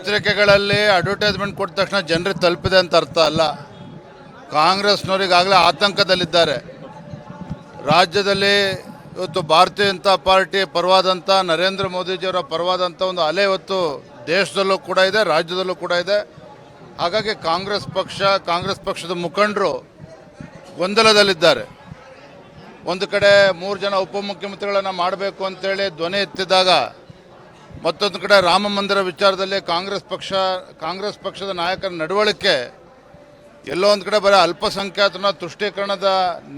ಪತ್ರಿಕೆಗಳಲ್ಲಿ ಅಡ್ವರ್ಟೈಸ್ಮೆಂಟ್ ಕೊಟ್ಟ ತಕ್ಷಣ ಜನರಿಗೆ ತಲುಪಿದೆ ಅಂತ ಅರ್ಥ ಅಲ್ಲ. ಕಾಂಗ್ರೆಸ್ನವರಿಗಾಗಲೇ ಆತಂಕದಲ್ಲಿದ್ದಾರೆ. ರಾಜ್ಯದಲ್ಲಿ ಇವತ್ತು ಭಾರತೀಯ ಜನತಾ ಪಾರ್ಟಿ ಪರವಾದಂಥ ನರೇಂದ್ರ ಮೋದಿಜಿಯವರ ಪರವಾದಂಥ ಒಂದು ಅಲೆ ಇವತ್ತು ದೇಶದಲ್ಲೂ ಕೂಡ ಇದೆ, ರಾಜ್ಯದಲ್ಲೂ ಕೂಡ ಇದೆ. ಹಾಗಾಗಿ ಕಾಂಗ್ರೆಸ್ ಪಕ್ಷ, ಕಾಂಗ್ರೆಸ್ ಪಕ್ಷದ ಮುಖಂಡರು ಗೊಂದಲದಲ್ಲಿದ್ದಾರೆ. ಒಂದು ಕಡೆ ಮೂರು ಜನ ಉಪಮುಖ್ಯಮಂತ್ರಿಗಳನ್ನು ಮಾಡಬೇಕು ಅಂತೇಳಿ ಧ್ವನಿ ಎತ್ತಿದಾಗ ಮತ್ತೊಂದು ಕಡೆ ರಾಮ ಮಂದಿರ ವಿಚಾರದಲ್ಲಿ ಕಾಂಗ್ರೆಸ್ ಪಕ್ಷ, ಕಾಂಗ್ರೆಸ್ ಪಕ್ಷದ ನಾಯಕರ ನಡವಳಿಕೆ, ಎಲ್ಲೋ ಒಂದು ಕಡೆ ಬರೀ ಅಲ್ಪಸಂಖ್ಯಾತನ ತುಷ್ಟೀಕರಣದ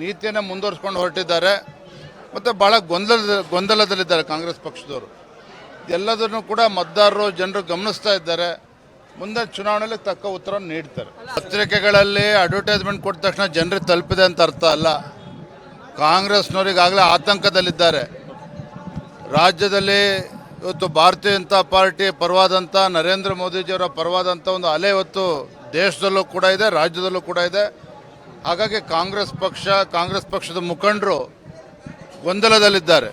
ನೀತಿಯನ್ನೇ ಮುಂದುವರಿಸ್ಕೊಂಡು ಹೊರಟಿದ್ದಾರೆ. ಮತ್ತು ಭಾಳ ಗೊಂದಲದ, ಗೊಂದಲದಲ್ಲಿದ್ದಾರೆ ಕಾಂಗ್ರೆಸ್ ಪಕ್ಷದವರು. ಎಲ್ಲದನ್ನು ಕೂಡ ಮತದಾರರು, ಜನರು ಗಮನಿಸ್ತಾ ಇದ್ದಾರೆ. ಮುಂದೆ ಚುನಾವಣೆಯಲ್ಲಿ ತಕ್ಕ ಉತ್ತರ ನೀಡ್ತಾರೆ. ಪತ್ರಿಕೆಗಳಲ್ಲಿ ಅಡ್ವರ್ಟೈಸ್ಮೆಂಟ್ ಕೊಟ್ಟ ತಕ್ಷಣ ಜನರಿಗೆ ತಲುಪಿದೆ ಅಂತ ಅರ್ಥ ಅಲ್ಲ. ಕಾಂಗ್ರೆಸ್ನವರಿಗಾಗಲೇ ಆತಂಕದಲ್ಲಿದ್ದಾರೆ. ರಾಜ್ಯದಲ್ಲಿ ಇವತ್ತು ಭಾರತೀಯ ಜನತಾ ಪಾರ್ಟಿ ಪರವಾದಂಥ ನರೇಂದ್ರ ಮೋದಿಜಿಯವರ ಪರವಾದಂಥ ಒಂದು ಅಲೆ ಇವತ್ತು ದೇಶದಲ್ಲೂ ಕೂಡ ಇದೆ, ರಾಜ್ಯದಲ್ಲೂ ಕೂಡ ಇದೆ. ಹಾಗಾಗಿ ಕಾಂಗ್ರೆಸ್ ಪಕ್ಷ, ಕಾಂಗ್ರೆಸ್ ಪಕ್ಷದ ಮುಖಂಡರು ಗೊಂದಲದಲ್ಲಿದ್ದಾರೆ.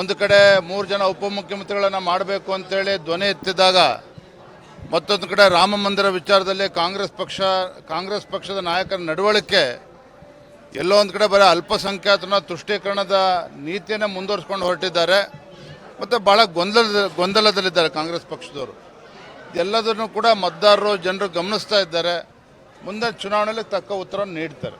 ಒಂದು ಕಡೆ ಮೂರು ಜನ ಉಪಮುಖ್ಯಮಂತ್ರಿಗಳನ್ನು ಮಾಡಬೇಕು ಅಂತೇಳಿ ಧ್ವನಿ ಎತ್ತಿದ್ದಾಗ ಮತ್ತೊಂದು ಕಡೆ ರಾಮ ಮಂದಿರ ವಿಚಾರದಲ್ಲಿ ಕಾಂಗ್ರೆಸ್ ಪಕ್ಷ, ಕಾಂಗ್ರೆಸ್ ಪಕ್ಷದ ನಾಯಕರ ನಡವಳಿಕೆ ಎಲ್ಲೋ ಒಂದು ಕಡೆ ಬರೀ ಅಲ್ಪಸಂಖ್ಯಾತನ ತುಷ್ಟೀಕರಣದ ನೀತಿಯನ್ನು ಮುಂದುವರಿಸ್ಕೊಂಡು ಹೊರಟಿದ್ದಾರೆ. ಮತ್ತು ಭಾಳ ಗೊಂದಲದ, ಗೊಂದಲದಲ್ಲಿದ್ದಾರೆ ಕಾಂಗ್ರೆಸ್ ಪಕ್ಷದವರು. ಎಲ್ಲದನ್ನು ಕೂಡ ಮತದಾರರು, ಜನರು ಗಮನಿಸ್ತಾ ಇದ್ದಾರೆ. ಮುಂದೆ ಚುನಾವಣೆಯಲ್ಲಿ ತಕ್ಕ ಉತ್ತರ ನೀಡ್ತಾರೆ.